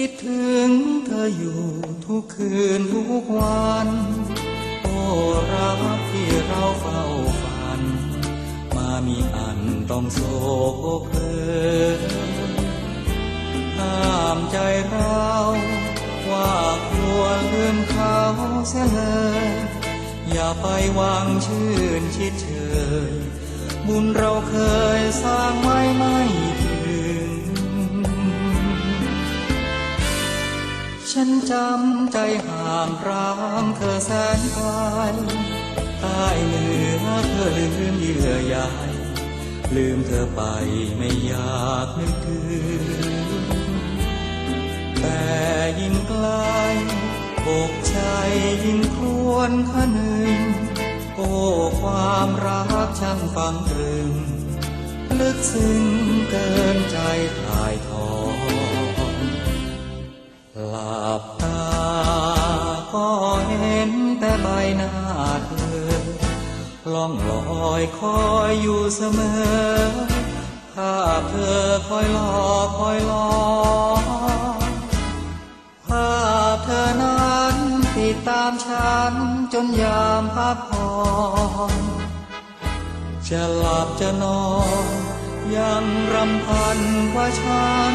คิดถึงเธออยู่ทุกคืนทุกวัน โอ้รักที่เราเฝ้าฝัน มามีอันต้องโศกเพอห้ามใจเราว่าควรลืมเขาเสียเลย อย่าไปหวังชื่นชิดเชยบุญเราเคยสร้างไว้ไม่ ฉันจำใจห่างร้างเธอแสนไกลใต้เหนือเธอลืมเยื่อใยลืมเธอไปไม่อยากนึกถึงแต่ยิ่งไกลอกใจยิ่งครวญขนึงโอ้ความรักช่างฟังตรึง ลึกซึ้งเกินใจถ่ายทอ นแต่ใบหน้าเธอล่องลอยคอยอยู่เสมอภาพเธอคอยหลอคอยหลอภาพเธอนั้นติดตามฉันจนยามพักผ่อนจะหลับจะนอนยังรำพันว่าฉัน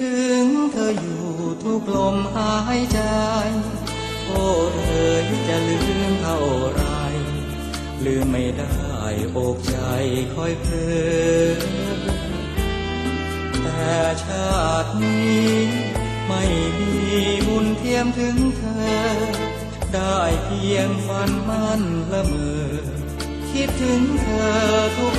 ถึงเธออยู่ทุกลมหายใจ โอ้เธอจะลืมเท่าไร ลืมไม่ได้อกใจคอยเพลอแต่ชาตินี้ไม่มีบุญเทียมถึงเธอ ได้เพียงฝันมั่นละเมอคิดถึงเธอทุก